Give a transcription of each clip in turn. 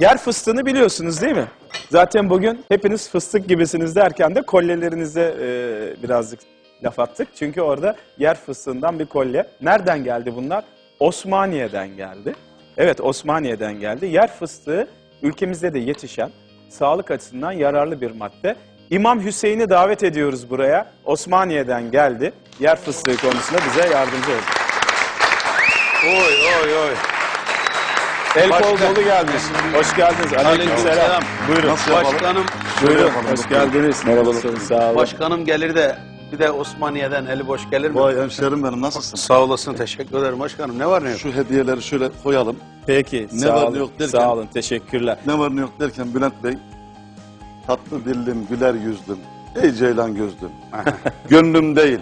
Yer fıstığını biliyorsunuz değil mi? Zaten bugün hepiniz fıstık gibisiniz derken de kolyelerinize e, birazcık laf attık. Çünkü orada yer fıstığından bir kolye. Nereden geldi bunlar? Osmaniye'den geldi. Evet Osmaniye'den geldi. Yer fıstığı ülkemizde de yetişen sağlık açısından yararlı bir madde. İmam Hüseyin'i davet ediyoruz buraya. Osmaniye'den geldi. Yer fıstığı konusunda bize yardımcı oldu. Oy oy oy. El kol Başka- dolu gelmiş. Hoş geldiniz. Aleykümselam. Aleykümselam. Buyurun. Başkanım, Buyurun. Hoş geldiniz. Merhabalar. Sağ olun. başkanım gelir de bir de Osmaniye'den eli boş gelir mi? Vay hemşerim benim nasılsın? Sağ olasın teşekkür ederim başkanım. Ne var ne yok? Şu hediyeleri şöyle koyalım. Peki. Ne sağ var ne olun. yok derken- Sağ olun. Teşekkürler. Ne var ne yok derken Bülent Bey tatlı dillim, güler yüzlüm, ey ceylan gözlüm. Gönlüm değil,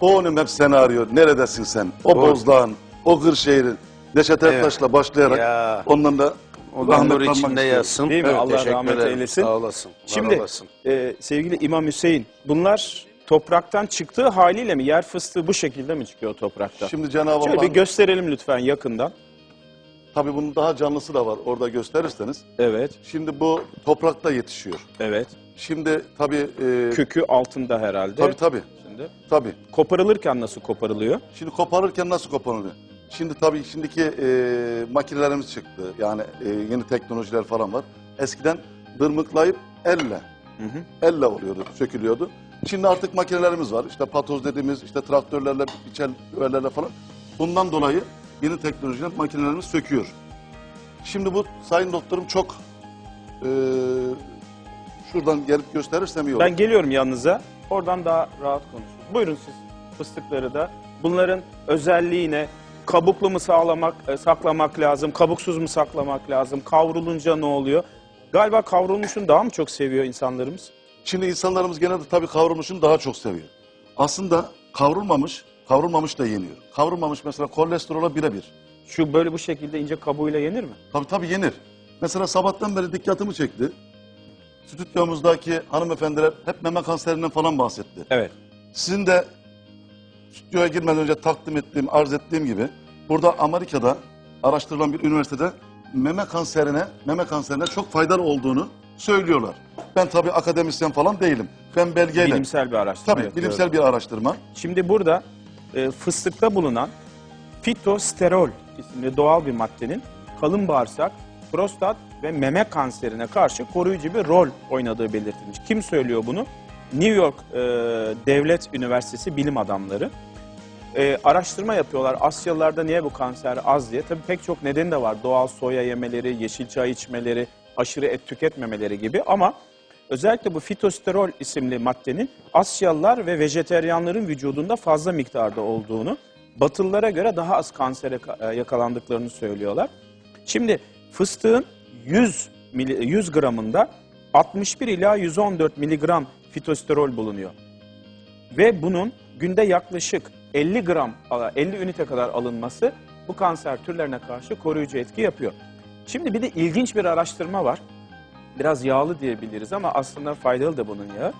boğunum hep seni arıyor. Neredesin sen? O Doğru. Bozdağ'ın, o Kırşehir'in, Neşet Ertaş'la başlayarak Ya. ondan da O da rahmet nur anmak içinde istiyorum. yatsın. Değil mi? Allah teşekkür rahmet ederim. eylesin. Sağ olasın. var Şimdi olasın. e, sevgili İmam Hüseyin bunlar topraktan çıktığı haliyle mi? Yer fıstığı bu şekilde mi çıkıyor topraktan? Şimdi Cenab-ı Şöyle bir gösterelim lütfen yakından. tabii bunun daha canlısı da var orada gösterirseniz. Evet. Şimdi bu toprakta yetişiyor. Evet. Şimdi tabii, e, Kökü altında herhalde. tabii tabii, Şimdi. tabii. Koparılırken nasıl koparılıyor? Şimdi koparırken nasıl koparılıyor? Şimdi tabii şimdiki e, makinelerimiz çıktı. Yani e, yeni teknolojiler falan var. Eskiden dırmıklayıp elle, Hı hı. elle oluyordu, sökülüyordu. Şimdi artık makinelerimiz var. İşte patoz dediğimiz, işte traktörlerle, biçerlerle falan. Bundan dolayı yeni teknolojiler makinelerimiz söküyor. Şimdi bu sayın doktorum çok e, şuradan gelip gösterirsem iyi olur. Ben geliyorum yanınıza. Oradan daha rahat konuşuruz. Buyurun siz fıstıkları da. Bunların özelliği ne? Kabuklu mu sağlamak, e, saklamak lazım? Kabuksuz mu saklamak lazım? Kavrulunca ne oluyor? Galiba kavrulmuşun daha mı çok seviyor insanlarımız? Şimdi insanlarımız genelde tabii kavrulmuşunu daha çok seviyor. Aslında kavrulmamış, kavrulmamış da yeniyor. Kavrulmamış mesela kolesterola birebir. Şu böyle bu şekilde ince kabuğuyla yenir mi? Tabii tabii yenir. Mesela sabahtan beri dikkatimi çekti. Stüdyomuzdaki hanımefendiler hep meme kanserinden falan bahsetti. Evet. Sizin de stüdyoya girmeden önce takdim ettiğim, arz ettiğim gibi burada Amerika'da araştırılan bir üniversitede meme kanserine, meme kanserine çok faydalı olduğunu söylüyorlar. Ben tabii akademisyen falan değilim. Ben belgeyle, Bilimsel bir araştırma tabii yapıyorum. bilimsel bir araştırma. Şimdi burada e, fıstıkta bulunan fitosterol isimli doğal bir maddenin kalın bağırsak, prostat ve meme kanserine karşı koruyucu bir rol oynadığı belirtilmiş. Kim söylüyor bunu? New York e, Devlet Üniversitesi bilim adamları. E, araştırma yapıyorlar. Asyalılarda niye bu kanser az diye. Tabii pek çok nedeni de var. Doğal soya yemeleri, yeşil çay içmeleri, aşırı et tüketmemeleri gibi. Ama özellikle bu fitosterol isimli maddenin Asyalılar ve vejeteryanların vücudunda fazla miktarda olduğunu, Batılılara göre daha az kansere ka- e, yakalandıklarını söylüyorlar. Şimdi fıstığın 100, mili- 100 gramında 61 ila 114 miligram fitosterol bulunuyor. Ve bunun günde yaklaşık 50 gram, 50 ünite kadar alınması bu kanser türlerine karşı koruyucu etki yapıyor. Şimdi bir de ilginç bir araştırma var. Biraz yağlı diyebiliriz ama aslında faydalı da bunun yağı.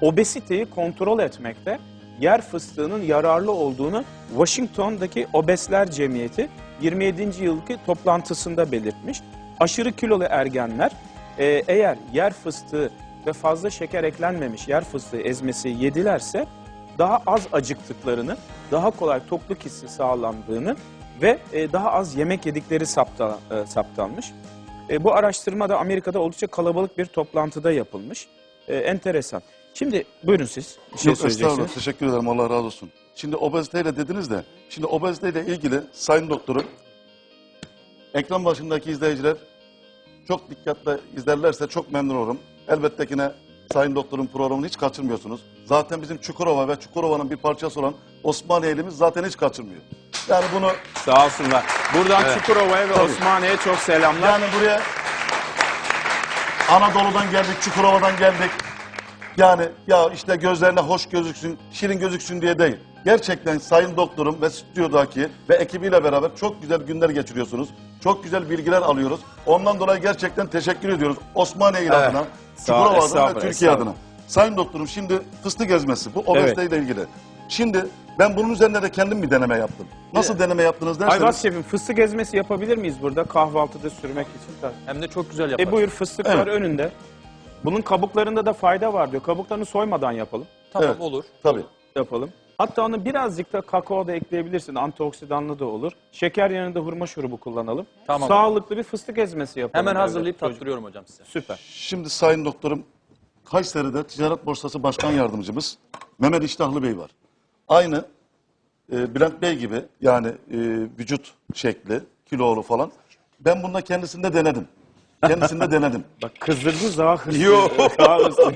Obesiteyi kontrol etmekte yer fıstığının yararlı olduğunu Washington'daki Obesler Cemiyeti 27. yılki toplantısında belirtmiş. Aşırı kilolu ergenler e, eğer yer fıstığı ve fazla şeker eklenmemiş yer fıstığı ezmesi yedilerse daha az acıktıklarını, daha kolay tokluk hissi sağlandığını ve e, daha az yemek yedikleri sapta, e, saptanmış. E, bu araştırma da Amerika'da oldukça kalabalık bir toplantıda yapılmış. E, enteresan. Şimdi buyurun siz bir şey Yok söyleyeceksiniz. teşekkür ederim Allah razı olsun. Şimdi obeziteyle dediniz de şimdi obeziteyle ilgili sayın doktorum ekran başındaki izleyiciler çok dikkatle izlerlerse çok memnun olurum. Elbette ki ne sayın doktorun programını hiç kaçırmıyorsunuz. Zaten bizim Çukurova ve Çukurova'nın bir parçası olan Osmaniye'limiz zaten hiç kaçırmıyor. Yani bunu Sağ olsunlar. Buradan Evet. Çukurova'ya ve. Osmaniye'ye çok selamlar. Yani buraya Anadolu'dan geldik, Çukurova'dan geldik. Yani ya işte gözlerine hoş gözüksün, şirin gözüksün diye değil. Gerçekten sayın doktorum ve stüdyodaki ve ekibiyle beraber çok güzel günler geçiriyorsunuz. Çok güzel bilgiler alıyoruz. Ondan dolayı gerçekten teşekkür ediyoruz. Osmaniye Evet. adına, Çukurova adına ve estağfurullah, Türkiye adına. Sayın doktorum şimdi fıstık ezmesi bu obeziteyle ilgili. Şimdi ben bunun üzerinde de kendim bir deneme yaptım. Nasıl deneme yaptınız derseniz. Ayvaz şefim fıstık ezmesi yapabilir miyiz burada kahvaltıda sürmek için? Tabii. Hem de çok güzel yapar. E buyur fıstıklar Evet. önünde. Bunun kabuklarında da fayda var diyor. Kabuklarını soymadan yapalım. Tamam Evet. olur. Tabii. Yapalım. Hatta onu birazcık da kakao da ekleyebilirsin. Antioksidanlı da olur. Şeker yanında hurma şurubu kullanalım. Tamam. Sağlıklı bir fıstık ezmesi yapalım. Hemen hazırlayıp çocuk. tattırıyorum hocam size. Süper. Şimdi Sayın Doktorum Kayseri'de Ticaret Borsası Başkan Yardımcımız Mehmet İştahlı Bey var. Aynı e, Bülent Bey gibi yani e, vücut şekli, kilolu falan. Ben bunda kendisinde denedim. Kendisinde denedim. Bak kızdırdınız daha hırslı. Yok. daha hırslı.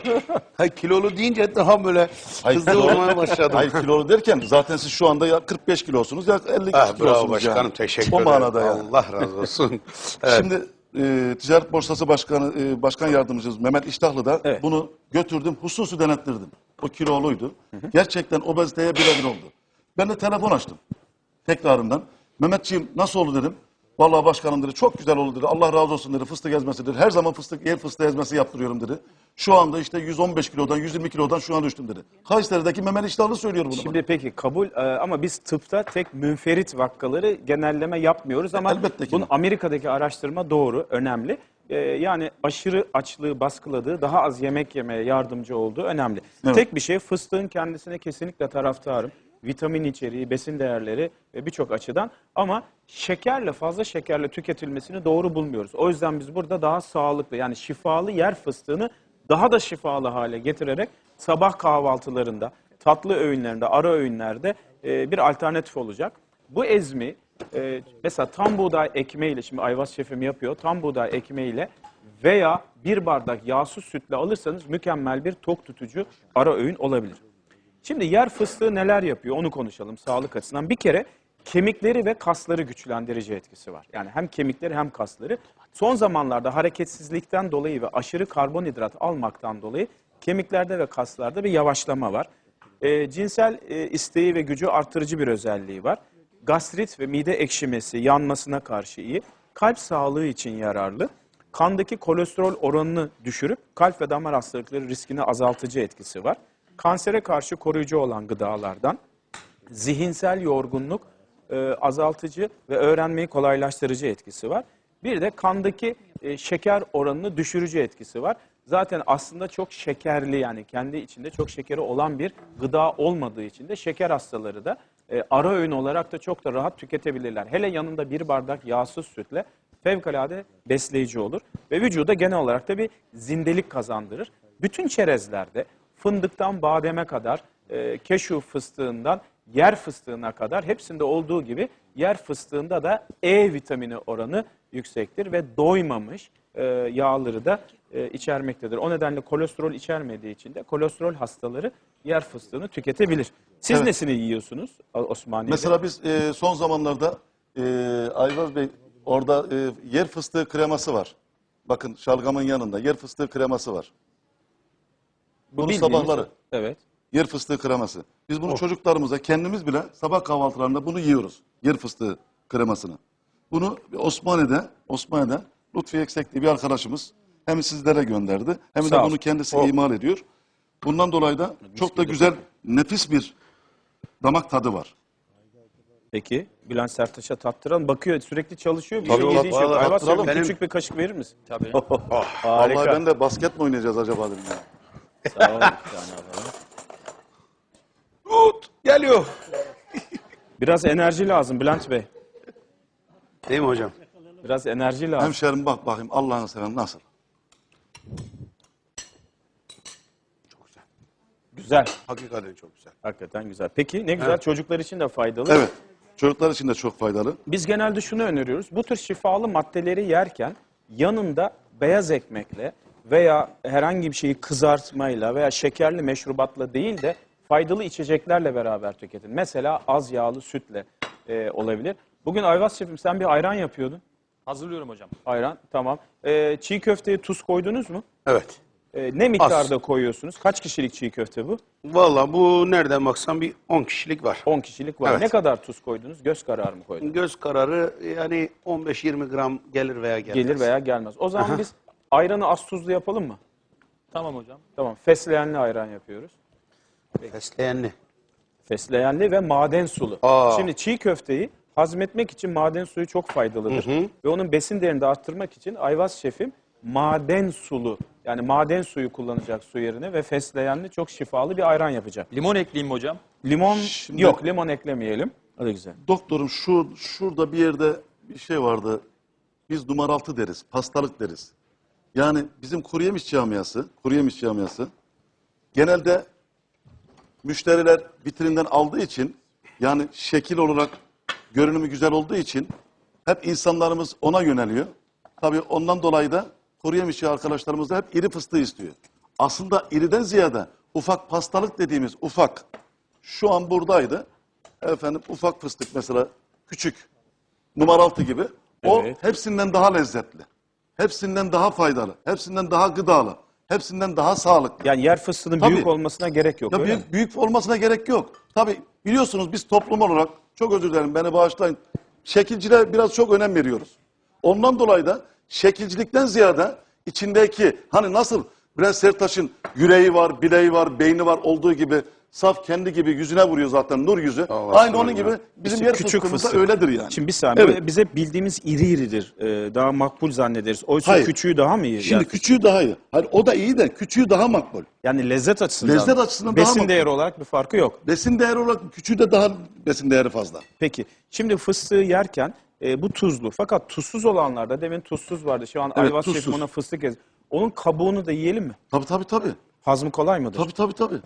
Kilolu deyince daha böyle Ay, hızlı kilolu- olmaya başladım. Hayır kilolu derken zaten siz şu anda ya 45 kilosunuz ya 50 Ah, kilosunuz. bravo başkanım yani. teşekkür O ederim. manada yani. Allah razı olsun. Evet. Şimdi e, Ticaret Borsası Başkanı e, Başkan Yardımcımız Mehmet İştahlı da Evet. bunu götürdüm, hususu denettirdim. O kiloluydu. Gerçekten obeziteye birebir oldu. Ben de telefon açtım tekrarından. Mehmetciğim nasıl oldu dedim. Vallahi başkanım dedi çok güzel oldu dedi. Allah razı olsun dedi. Fıstık ezmesi dedi. Her zaman fıstık yer fıstığı ezmesi yaptırıyorum dedi. Şu anda işte 115 kilodan 120 kilodan şu an düştüm dedi. Kayseri'deki Mehmet İştahlı söylüyor bunu. bana. Şimdi peki kabul e, ama biz tıpta tek münferit vakaları genelleme yapmıyoruz ama Elbette ki. bunun Amerika'daki araştırma doğru, önemli. E, yani aşırı açlığı baskıladığı, daha az yemek yemeye yardımcı olduğu önemli. Evet. Tek bir şey fıstığın kendisine kesinlikle taraftarım. Vitamin içeriği, besin değerleri ve birçok açıdan ama şekerle fazla şekerle tüketilmesini doğru bulmuyoruz. O yüzden biz burada daha sağlıklı yani şifalı yer fıstığını daha da şifalı hale getirerek sabah kahvaltılarında, tatlı öğünlerinde, ara öğünlerde e, bir alternatif olacak. Bu ezmi e, mesela tam buğday ekmeğiyle, şimdi Ayvaz şefim yapıyor, tam buğday ekmeğiyle veya bir bardak yağsız sütle alırsanız mükemmel bir tok tutucu ara öğün olabilir. Şimdi yer fıstığı neler yapıyor onu konuşalım sağlık açısından. Bir kere kemikleri ve kasları güçlendirici etkisi var. Yani hem kemikleri hem kasları. Son zamanlarda hareketsizlikten dolayı ve aşırı karbonhidrat almaktan dolayı kemiklerde ve kaslarda bir yavaşlama var. Ee, cinsel e, isteği ve gücü artırıcı bir özelliği var. Gastrit ve mide ekşimesi, yanmasına karşı iyi. Kalp sağlığı için yararlı. Kandaki kolesterol oranını düşürüp kalp ve damar hastalıkları riskini azaltıcı etkisi var. Kansere karşı koruyucu olan gıdalardan zihinsel yorgunluk e, azaltıcı ve öğrenmeyi kolaylaştırıcı etkisi var. Bir de kandaki e, şeker oranını düşürücü etkisi var. Zaten aslında çok şekerli yani kendi içinde çok şekeri olan bir gıda olmadığı için de şeker hastaları da e, ara öğün olarak da çok da rahat tüketebilirler. Hele yanında bir bardak yağsız sütle fevkalade besleyici olur ve vücuda genel olarak da bir zindelik kazandırır. Bütün çerezlerde fındıktan bademe kadar, e, keşu fıstığından yer fıstığına kadar hepsinde olduğu gibi yer fıstığında da E vitamini oranı yüksektir ve doymamış e, yağları da e, içermektedir. O nedenle kolesterol içermediği için de kolesterol hastaları yer fıstığını tüketebilir. Siz Evet. nesini yiyorsunuz Osmaniye'de? Mesela biz e, son zamanlarda e, Ayvaz Bey orada e, yer fıstığı kreması var. Bakın şalgamın yanında yer fıstığı kreması var. Bu bunu bildiğimiz- sabahları. Evet. Yer fıstığı kreması. Biz bunu çocuklarımıza kendimiz bile sabah kahvaltılarında bunu yiyoruz. Yer fıstığı kremasını. Bunu Osmaniye'de, Osmaniye'de Lütfi Eksek diye bir arkadaşımız hem sizlere gönderdi hem de Sağ bunu olsun. kendisi O- imal ediyor. Bundan dolayı da çok da güzel, nefis bir damak tadı var. Peki Bülent Sertaş'a tattıralım. Bakıyor sürekli çalışıyor. Bir Tabii, şey tabii. yediği şey Benim- küçük bir kaşık verir misin? Tabii. Harika. Vallahi ben de basket mi oynayacağız acaba dedim ya. Sağ ol. Tut, geliyor. Biraz enerji lazım Bülent Bey. Değil mi hocam? Biraz enerji lazım. Hemşerim bak bakayım Allah'ını seven nasıl? Güzel. Hakikaten çok güzel. Hakikaten güzel. Peki ne güzel. Çocuklar için de faydalı. Evet. Çocuklar için de çok faydalı. Biz genelde şunu öneriyoruz. Bu tür şifalı maddeleri yerken yanında beyaz ekmekle veya herhangi bir şeyi kızartmayla veya şekerli meşrubatla değil de faydalı içeceklerle beraber tüketin. Mesela az yağlı sütle e, olabilir. Bugün Ayvaz Şefim sen bir ayran yapıyordun. Hazırlıyorum hocam. Ayran tamam. E, çiğ köfteye tuz koydunuz mu? Evet. E, ne miktarda koyuyorsunuz? Kaç kişilik çiğ köfte bu? Vallahi bu nereden baksan bir 10 kişilik var. 10 kişilik var. Evet. Ne kadar tuz koydunuz? Göz kararı mı koydunuz? Göz kararı yani 15-20 gram gelir veya gelmez. Gelir veya gelmez. O zaman biz ayranı az tuzlu yapalım mı? Tamam hocam. Tamam. Fesleğenli ayran yapıyoruz. Fesleğenli. Fesleğenli ve maden sulu. Aa. Şimdi çiğ köfteyi hazmetmek için maden suyu çok faydalıdır. Ve onun besin değerini de arttırmak için Ayvaz şefim maden sulu yani maden suyu kullanacak su yerine ve fesleğenli çok şifalı bir ayran yapacak. Limon ekleyeyim mi hocam? Limon Şimdi- yok limon eklemeyelim. O da güzel. Doktorum şu şurada bir yerde bir şey vardı. Biz numaraltı deriz, pastalık deriz. Yani bizim kuru yemiş camiası, kuru yemiş camiası genelde müşteriler vitrinden aldığı için yani şekil olarak görünümü güzel olduğu için hep insanlarımız ona yöneliyor. Tabii ondan dolayı da kuru yemişçi arkadaşlarımız da hep iri fıstığı istiyor. Aslında iriden ziyade ufak pastalık dediğimiz ufak şu an buradaydı. Efendim ufak fıstık mesela küçük numaraltı gibi. O Evet. hepsinden daha lezzetli. Hepsinden daha faydalı. Hepsinden daha gıdalı. Hepsinden daha sağlıklı. Yani yer fıstığının Tabii. büyük olmasına gerek yok Ya öyle mi? büyük, büyük olmasına gerek yok. Tabii biliyorsunuz biz toplum olarak çok özür dilerim beni bağışlayın. Şekilciliğe biraz çok önem veriyoruz. Ondan dolayı da şekilcilikten ziyade içindeki hani nasıl Bülent Sertaş'ın yüreği var, bileği var, beyni var olduğu gibi saf kendi gibi yüzüne vuruyor zaten nur yüzü. Allah Aynı onun gibi bizim İşte yer küçük fıstığımız da fıstık. öyledir yani. Şimdi bir saniye. Evet. Bize bildiğimiz iri iridir. Ee, daha makbul zannederiz. Oysa Hayır. küçüğü daha mı iyi? Şimdi yani, küçüğü daha iyi. Hani o da iyi de küçüğü daha makbul. yani lezzet açısından. Lezzet açısından daha Besin makbul. değeri olarak bir farkı yok. Besin değeri olarak küçüğü de daha besin değeri fazla. Peki. Şimdi fıstığı yerken e, bu tuzlu. Fakat tuzsuz olanlarda demin tuzsuz vardı. Şu an Evet, Ayvaz şefim ona fıstık ez. Onun kabuğunu da yiyelim mi? Tabii tabii tabii. Hazmı kolay mıdır? Tabii tabii tabii.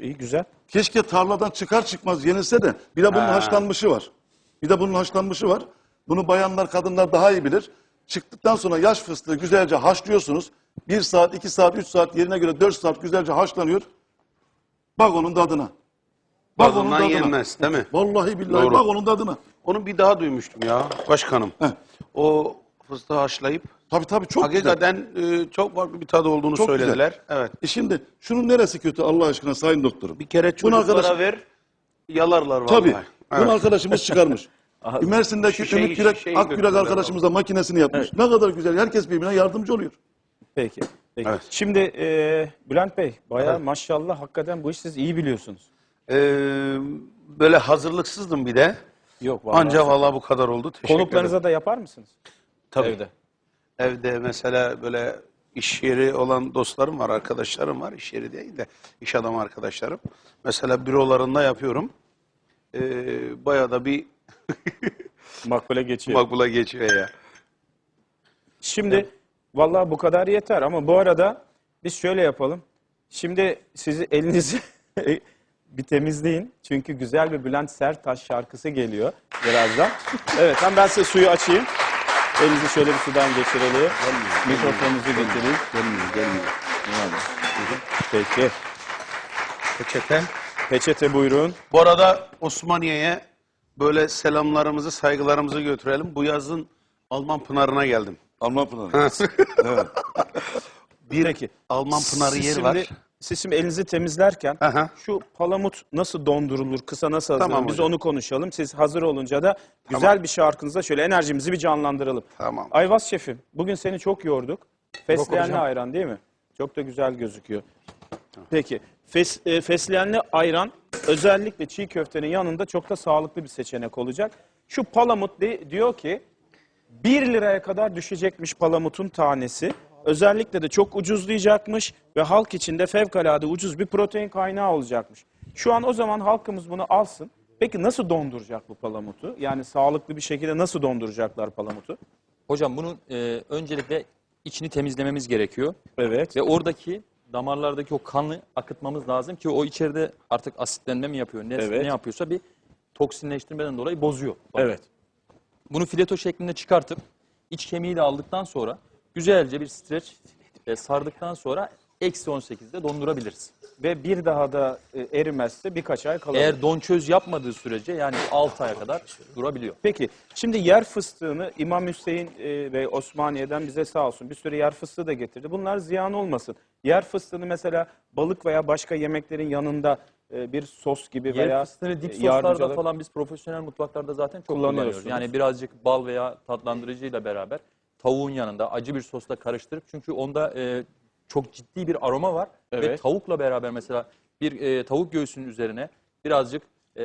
İyi güzel. Keşke tarladan çıkar çıkmaz yenilse de bir de bunun haşlanmışı var. Bir de bunun haşlanmışı var. Bunu bayanlar kadınlar daha iyi bilir. Çıktıktan sonra yaş fıstığı güzelce haşlıyorsunuz. Bir saat, iki saat, üç saat yerine göre dört saat güzelce haşlanıyor. Bak onun tadına. Bak onun Tadından tadına. yenmez değil mi? Vallahi billahi Doğru. bak onun tadına. Onu bir daha duymuştum ya başkanım. Heh. O fıstığı haşlayıp Tabii tabii çok güzel. hakikaten e, çok farklı bir tadı olduğunu Çok söylediler. Evet. E şimdi şunun neresi kötü Allah aşkına sayın doktorum? Bir kere çocuklara arkadaş- ver yalarlar vallahi. Tabii. Evet. Bunu arkadaşımız çıkarmış. Ümersin'deki Şişeyi- Ümit Gürek, şişeyi Akgürek götürdüler arkadaşımız da makinesini yapmış. Ne kadar güzel. Herkes birbirine yardımcı oluyor. Peki. Peki. Evet. Şimdi e, Bülent Bey bayağı maşallah hakikaten bu işi siz iyi biliyorsunuz. Ee, böyle hazırlıksızdım bir de. Yok vallahi. Anca vallahi bu kadar oldu. Teşekkür Konuklarınıza ederim. da yapar mısınız? Tabii. Evde. Evde mesela böyle iş yeri olan dostlarım var, arkadaşlarım var. İş yeri değil de iş adamı arkadaşlarım. Mesela bürolarında yapıyorum. Ee, bayağı da bir Makbule geçiyor. makbula geçiyor ya. Şimdi vallahi bu kadar yeter ama bu arada biz şöyle yapalım. Şimdi sizi elinizi bir temizleyin. Çünkü güzel bir Bülent Sertaş şarkısı geliyor birazdan. Evet hem ben size suyu açayım. Elinizi şöyle bir sudan geçirelim. Mikrofonunuzu getireyim. Gelmiyor, gelmiyor. Peki. Peçete. Peçete buyurun. Bu arada Osmaniye'ye böyle selamlarımızı, saygılarımızı götürelim. Bu yazın Alman Pınarı'na geldim. Alman Pınarı. Bir Peki. Alman Pınarı Siz yeri şimdi, var. Siz şimdi elinizi temizlerken Aha. şu palamut nasıl dondurulur, kısa nasıl hazırlanır Tamam biz hocam. onu konuşalım. Siz hazır olunca da güzel bir şarkınıza şöyle enerjimizi bir canlandıralım. Tamam. Ayvaz şefim bugün seni çok yorduk. Fesleğenli hocam. ayran değil mi? Çok da güzel gözüküyor. Peki fes, e, fesleğenli ayran özellikle çiğ köftenin yanında çok da sağlıklı bir seçenek olacak. Şu palamut de- diyor ki 1 liraya kadar düşecekmiş palamutun tanesi. Özellikle de çok ucuzlayacakmış ve halk için de fevkalade ucuz bir protein kaynağı olacakmış. Şu an o zaman halkımız bunu alsın. Peki nasıl donduracak bu palamutu? Yani sağlıklı bir şekilde nasıl donduracaklar palamutu? Hocam bunun e, öncelikle içini temizlememiz gerekiyor. Evet. Ve oradaki damarlardaki o kanı akıtmamız lazım ki o içeride artık asitlenme mi yapıyor, ne, Evet. ne yapıyorsa bir toksinleştirmeden dolayı bozuyor. Evet. Bunu fileto şeklinde çıkartıp iç kemiği de aldıktan sonra güzelce bir streç e, sardıktan sonra eksi 18'de dondurabiliriz. Ve bir daha da e, erimezse birkaç ay kalabilir. Eğer don çöz yapmadığı sürece yani 6 aya kadar durabiliyor. Peki şimdi yer fıstığını İmam Hüseyin e, Bey Osmaniye'den bize sağ olsun bir sürü yer fıstığı da getirdi. Bunlar ziyan olmasın. Yer fıstığını mesela balık veya başka yemeklerin yanında e, bir sos gibi veya Yer fıstığını dip e, soslarda yardımcı olarak- falan biz profesyonel mutfaklarda zaten çok Kullanıyorsunuz. kullanıyoruz. Yani birazcık bal veya tatlandırıcıyla beraber tavuğun yanında acı bir sosla karıştırıp çünkü onda e, çok ciddi bir aroma var ve Evet. tavukla beraber mesela bir e, tavuk göğsünün üzerine birazcık e,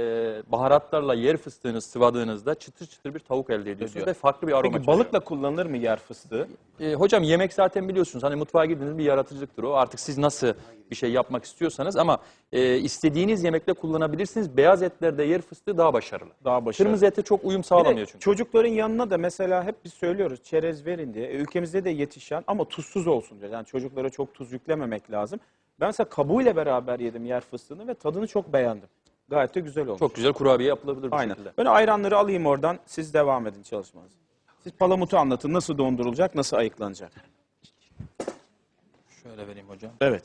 baharatlarla yer fıstığını sıvadığınızda çıtır çıtır bir tavuk elde ediyorsunuz Ediyor. ve farklı bir aroma Peki çıkıyor. balıkla kullanılır mı yer fıstığı? E, hocam yemek zaten biliyorsunuz hani mutfağa girdiğiniz bir yaratıcılıktır o. Artık siz nasıl bir şey yapmak istiyorsanız ama e, istediğiniz yemekle kullanabilirsiniz. Beyaz etlerde yer fıstığı daha başarılı. Daha başarılı. Kırmızı ete çok uyum Bir de sağlamıyor çünkü. Çocukların yanına da mesela hep biz söylüyoruz çerez verin diye. E, Ülkemizde de yetişen ama tuzsuz olsun diye. Yani çocuklara çok tuz yüklememek lazım. Ben mesela kabuğuyla beraber yedim yer fıstığını ve tadını çok beğendim. Gayet de güzel olmuş. Çok güzel kurabiye yapılabilir bu Aynen. şekilde. Ben ayranları alayım oradan. Siz devam edin çalışmanıza. Siz palamutu anlatın. Nasıl dondurulacak, nasıl ayıklanacak? Şöyle vereyim hocam. Evet.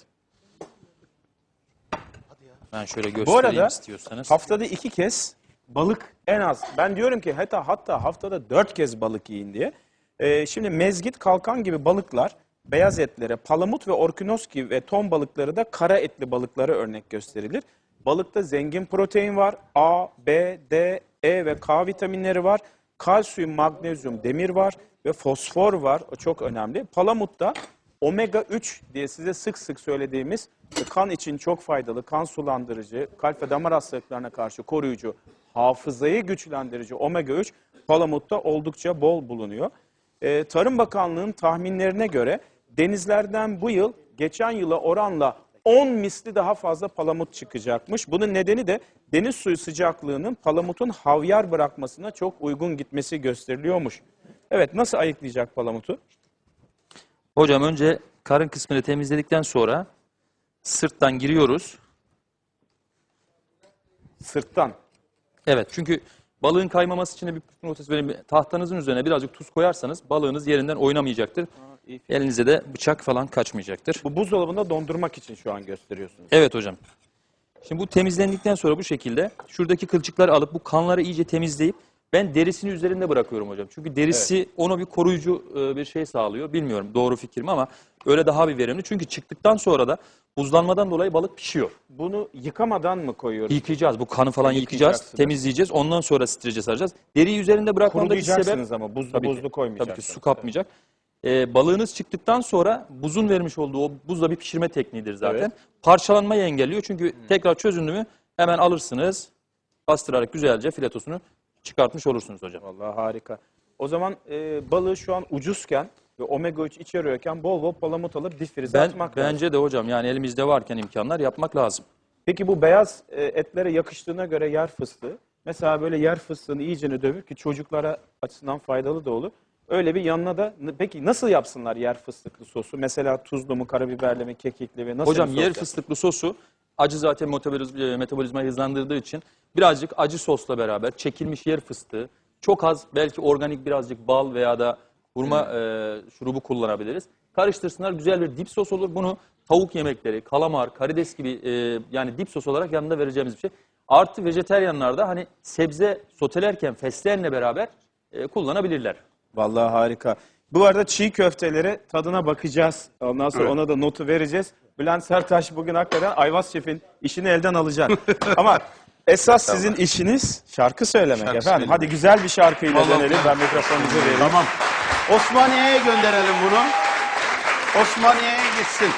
Ben şöyle Bu göstereyim arada istiyorsanız. haftada iki kez balık en az. Ben diyorum ki hatta hatta haftada dört kez balık yiyin diye. Ee, şimdi mezgit, kalkan gibi balıklar beyaz etlere, palamut ve orkinoski ve ton balıkları da kara etli balıklara örnek gösterilir. Balıkta zengin protein var. A, B, D, E ve K vitaminleri var. Kalsiyum, magnezyum, demir var ve fosfor var. O çok önemli. Palamutta omega 3 diye size sık sık söylediğimiz kan için çok faydalı, kan sulandırıcı, kalp ve damar hastalıklarına karşı koruyucu, hafızayı güçlendirici omega 3 palamutta oldukça bol bulunuyor. Ee, Tarım Bakanlığı'nın tahminlerine göre denizlerden bu yıl geçen yıla oranla 10 misli daha fazla palamut çıkacakmış. Bunun nedeni de deniz suyu sıcaklığının palamutun havyar bırakmasına çok uygun gitmesi gösteriliyormuş. Evet nasıl ayıklayacak palamutu? Hocam önce karın kısmını temizledikten sonra sırttan giriyoruz. Sırttan. Evet çünkü balığın kaymaması için de bir püf noktası vereyim. Tahtanızın üzerine birazcık tuz koyarsanız balığınız yerinden oynamayacaktır. Elinize de bıçak falan kaçmayacaktır. Bu buzdolabında dondurmak için şu an gösteriyorsunuz. Evet hocam. Şimdi bu temizlendikten sonra bu şekilde şuradaki kılçıkları alıp bu kanları iyice temizleyip ben derisini üzerinde bırakıyorum hocam. Çünkü derisi ona bir koruyucu e, bir şey sağlıyor. Bilmiyorum doğru fikir mi ama öyle daha bir verimli. Çünkü çıktıktan sonra da buzlanmadan dolayı balık pişiyor. Bunu yıkamadan mı koyuyoruz? Yıkayacağız. Bu kanı falan yıkayacağız. Temizleyeceğiz. Ondan sonra strece saracağız. Deriyi üzerinde bırakmamdaki sebep ama buzlu Tabii ki, buzlu koymayacaksınız. Tabii ki su kapmayacak. Ee, balığınız çıktıktan sonra buzun vermiş olduğu o buzla bir pişirme tekniğidir zaten. Evet. Parçalanmayı engelliyor çünkü tekrar çözündü mü hemen alırsınız. Bastırarak güzelce filetosunu çıkartmış olursunuz hocam. Vallahi harika. O zaman e, balığı şu an ucuzken ve omega 3 içeriyorken bol bol palamut alıp difrize Ben atmak lazım. bence de hocam yani elimizde varken imkanlar yapmak lazım. Peki bu beyaz e, etlere yakıştığına göre yer fıstığı. Mesela böyle yer fıstığını iyicene dövüp ki çocuklara açısından faydalı da olur. Öyle bir yanına da peki nasıl yapsınlar yer fıstıklı sosu? Mesela tuzlu mu, karabiberli mi, kekikli mi? Nasıl Hocam bir sos yer fıstıklı sosu acı zaten e, metabolizmayı hızlandırdığı için birazcık acı sosla beraber çekilmiş yer fıstığı, çok az belki organik birazcık bal veya da hurma e, şurubu kullanabiliriz. Karıştırsınlar güzel bir dip sos olur. Bunu tavuk yemekleri, kalamar, karides gibi e, yani dip sos olarak yanında vereceğimiz bir şey. Artı vejeteryanlar da hani sebze sotelerken fesleğenle beraber e, kullanabilirler. Vallahi harika. Bu arada çiğ köfteleri tadına bakacağız. Ondan sonra Evet. ona da notu vereceğiz. Bülent Sertaş bugün hakikaten Ayvaz Şef'in işini elden alacak. Ama esas sizin işiniz şarkı söylemek Şarkı efendim. söylemek. Hadi güzel bir şarkıyla Vallahi- dönelim. Ben mikrofonunuzu vereyim. Tamam. Osmaniye'ye gönderelim bunu. Osmaniye'ye gitsin.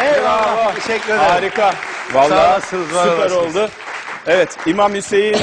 Eyvallah. Teşekkür ederim. Harika. Vallahi Sağ olasınız, var süper olasınız. oldu. Evet İmam Hüseyin